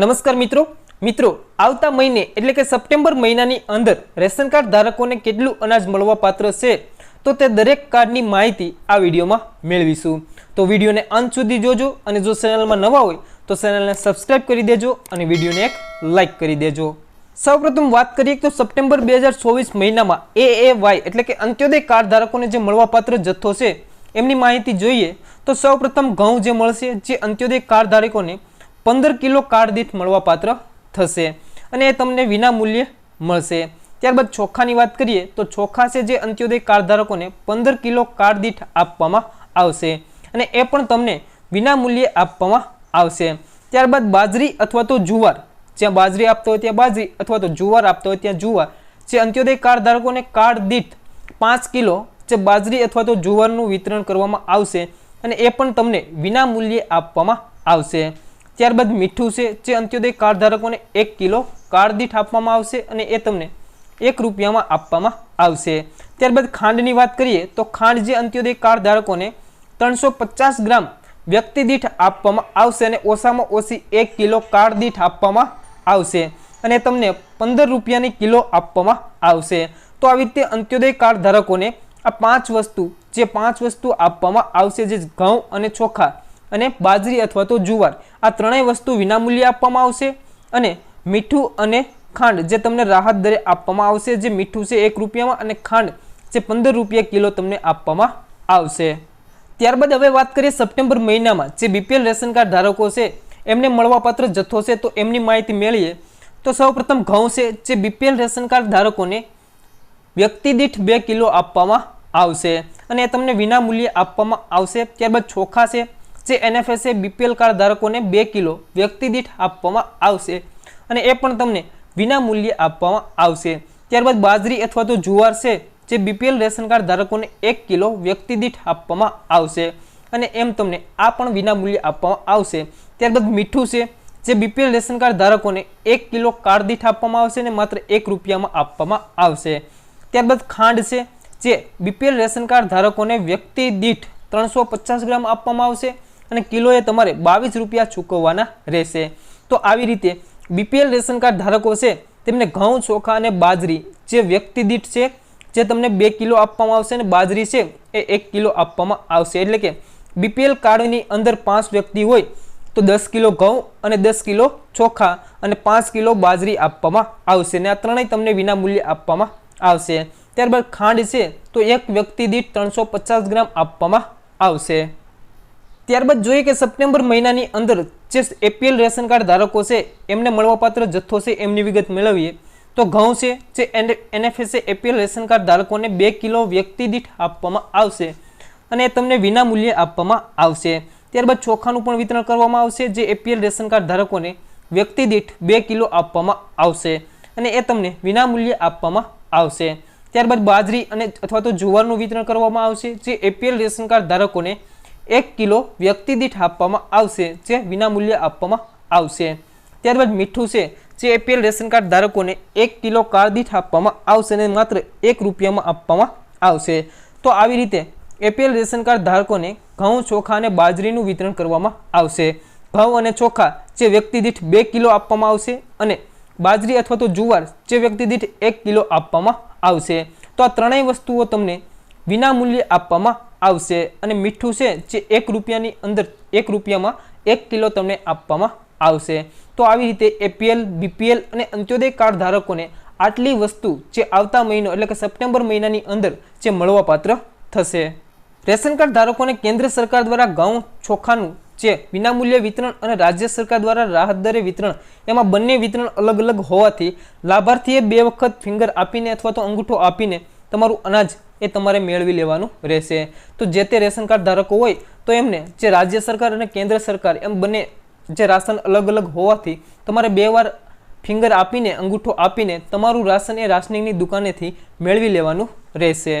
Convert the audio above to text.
નમસ્કાર મિત્રો. મિત્રો, આવતા મહિને, એટલે કે સપ્ટેમ્બર મહિનાની અંદર રેશન કાર્ડ ધારકોને કેટલું અનાજ મળવા પાત્ર છે, તો તે દરેક કાર્ડની માહિતી આ વિડીયોમાં મેળવીશું. તો વિડીયોને અંત સુધી જોજો અને જો ચેનલમાં નવા હોય, તો ચેનલને સબસ્ક્રાઇબ કરી દેજો અને વિડીયોને એક લાઇક કરી દેજો. સૌપ્રથમ વાત કરીએ તો સપ્ટેમ્બર બે હજાર ચોવીસ મહિનામાં એ એ વાય એટલે કે અંત્યોદય કાર્ડ ધારકોને જે મળવાપાત્ર જથ્થો છે, એમની માહિતી જોઈએ તો સૌપ્રથમ ઘઉં જે મળશે, જે અંત્યોદય કાર્ડ ધારકોને પંદર કિલો કાર્ડ દીઠ મળવાપાત્ર થશે અને એ તમને વિના મૂલ્યે મળશે. ત્યારબાદ ચોખાની વાત કરીએ તો ચોખા છે જે અંત્યોદય કાર્ડ ધારકોને પંદર કિલો કાર્ડ દીઠ આપવામાં આવશે અને એ પણ તમને વિના મૂલ્યે આપવામાં આવશે. ત્યારબાદ બાજરી અથવા તો જુવાર, જ્યાં બાજરી આપતો હોય ત્યાં બાજરી અથવા તો જુવાર આપતો હોય ત્યાં જુવાર. જે અંત્યોદય કાર્ડ ધારકોને કાર્ડ દીઠ પાંચ કિલો જે બાજરી અથવા તો જુવારનું વિતરણ કરવામાં આવશે અને એ પણ તમને વિના મૂલ્યે આપવામાં આવશે. ત્યારબાદ મીઠું છે, જે અંત્યોદય કાર્ડ ધારકોને એક કિલો કાર્ડ દીઠ આપવામાં આવશે અને એ તમને એક રૂપિયામાં આપવામાં આવશે. ત્યારબાદ ખાંડની વાત કરીએ, તો ખાંડ જે અંત્યોદય કાર્ડ ધારકોને ત્રણસો પચાસ ગ્રામ વ્યક્તિ દીઠ આપવામાં આવશે અને ઓછામાં ઓછી એક કિલો કાર્ડ દીઠ આપવામાં આવશે અને તમને પંદર રૂપિયાની કિલો આપવામાં આવશે. તો આવી રીતે અંત્યોદય કાર્ડ ધારકોને આ પાંચ વસ્તુ, જે પાંચ વસ્તુ આપવામાં આવશે, જે ઘઉં અને ચોખા અને બાજરી અથવા તો જુવાર. આ ત્રણેય વસ્તુ વિનામૂલ્યે આપવામાં આવશે અને મીઠું અને ખાંડ જે તમને રાહત દરે આપવામાં આવશે, જે મીઠું છે એક રૂપિયામાં અને ખાંડ જે પંદર રૂપિયા કિલો તમને આપવામાં આવશે. ત્યારબાદ હવે વાત કરીએ સપ્ટેમ્બર મહિનામાં. જે બીપીએલ રેશન કાર્ડ ધારકો છે, એમને મળવાપાત્ર જથ્થો છે, તો એમની માહિતી મેળવીએ. તો સૌપ્રથમ ઘઉં છે, જે બીપીએલ રેશન કાર્ડ ધારકોને વ્યક્તિ દીઠ બે કિલો આપવામાં આવશે અને તમને વિનામૂલ્યે આપવામાં આવશે. ત્યારબાદ ચોખા છે જે એનએફએસએ બીપીએલ કાર્ડ ધારકોને બે કિલો વ્યક્તિ દીઠ આપવામાં આવશે અને એ પણ તમને વિના મૂલ્યે આપવામાં આવશે. ત્યારબાદ બાજરી અથવા તો જુવાર છે, જે બીપીએલ રેશન કાર્ડ ધારકોને એક કિલો વ્યક્તિ દીઠ આપવામાં આવશે અને એમ તમને આ પણ વિના મૂલ્યે આપવામાં આવશે. ત્યારબાદ મીઠું છે, જે બીપીએલ રેશન કાર્ડ ધારકોને એક કિલો કાર્ડ દીઠ આપવામાં આવશે અને માત્ર એક રૂપિયામાં આપવામાં આવશે. ત્યારબાદ ખાંડ છે, જે બીપીએલ રેશન કાર્ડ ધારકોને વ્યક્તિ દીઠ ત્રણસો ગ્રામ આપવામાં આવશે અને કિલોએ તમારે બાવીસ રૂપિયા ચૂકવવાના રહેશે. તો આવી રીતે બીપીએલ રેશન કાર્ડ ધારકો છે, તેમને ઘઉં, ચોખા અને બાજરી જે વ્યક્તિ દીઠ છે, જે તમને બે કિલો આપવામાં આવશે અને બાજરી છે, એ એક કિલો આપવામાં આવશે. એટલે કે બીપીએલ કાર્ડની અંદર પાંચ વ્યક્તિ હોય, તો દસ કિલો ઘઉં અને દસ કિલો ચોખા અને પાંચ કિલો બાજરી આપવામાં આવશે અને આ ત્રણેય તમને વિના મૂલ્યે આપવામાં આવશે. ત્યારબાદ ખાંડ છે, તો એક વ્યક્તિ દીઠ ત્રણસો ગ્રામ આપવામાં આવશે. ત્યારબાદ જોઈએ કે સપ્ટેમ્બર મહિનાની અંદર જે એપીએલ રેશન કાર્ડ ધારકો છે, એમને મળવાપાત્ર જથ્થો છે એમની વિગત મેળવીએ. તો ઘઉં છે, જે એનએફએસએ એપીએલ રેશન કાર્ડ ધારકોને બે કિલો વ્યક્તિ દીઠ આપવામાં આવશે અને તમને વિના મૂલ્યે આપવામાં આવશે. ત્યારબાદ ચોખાનું પણ વિતરણ કરવામાં આવશે, જે એપીએલ રેશન કાર્ડ ધારકોને વ્યક્તિ દીઠ બે કિલો આપવામાં આવશે અને એ તમને વિના મૂલ્યે આપવામાં આવશે. ત્યારબાદ બાજરી અને, અથવા તો જુવારનું વિતરણ કરવામાં આવશે, જે એપીએલ રેશન કાર્ડ ધારકોને એક કિલો વ્યક્તિ દીઠ આપવામાં આવશે, જે વિનામૂલ્યે આપવામાં આવશે. ત્યારબાદ મીઠું છે, જે એપીએલ રેશન કાર્ડ ધારકોને એક કિલો કાર્ડ દીઠ આપવામાં આવશે અને માત્ર એક રૂપિયામાં આપવામાં આવશે. તો આવી રીતે એપીએલ રેશન કાર્ડ ધારકોને ઘઉં, ચોખા અને બાજરીનું વિતરણ કરવામાં આવશે. ઘઉં અને ચોખા, જે વ્યક્તિ દીઠ બે કિલો આપવામાં આવશે અને બાજરી અથવા તો જુવાર, જે વ્યક્તિ દીઠ એક કિલો આપવામાં આવશે. તો આ ત્રણેય વસ્તુઓ તમને વિનામૂલ્યે આપવામાં આવશે અને મીઠું છે જે એક રૂપિયાની અંદર એક રૂપિયામાં એક કિલો તમને આપવામાં આવશે. તો આવી રીતે એપીએલ બીપીએલ અને અંત્યોદય કાર્ડ ધારકોને આટલી વસ્તુ જે આવતા મહિનો એટલે કે સપ્ટેમ્બર મહિનાની અંદર જે મળવાપાત્ર થશે. રેશન કાર્ડ ધારકોને કેન્દ્ર સરકાર દ્વારા ઘઉં, ચોખાનું જે વિનામૂલ્ય વિતરણ અને રાજ્ય સરકાર દ્વારા રાહત દરે વિતરણ, એમાં બંને વિતરણ અલગ અલગ હોવાથી લાભાર્થીએ બે વખત ફિંગર આપીને અથવા તો અંગૂઠો આપીને તમારું અનાજ એ તમારે મેળવી લેવાનું રહેશે. તો જે તે રેશન કાર્ડ ધારકો હોય, તો એમને જે રાજ્ય સરકાર અને કેન્દ્ર સરકાર એમ બંને જે રાશન અલગ અલગ હોવાથી તમારે બે વાર ફિંગર આપીને, અંગૂઠો આપીને તમારું રાશન એ રાશનિંગની દુકાનેથી મેળવી લેવાનું રહેશે.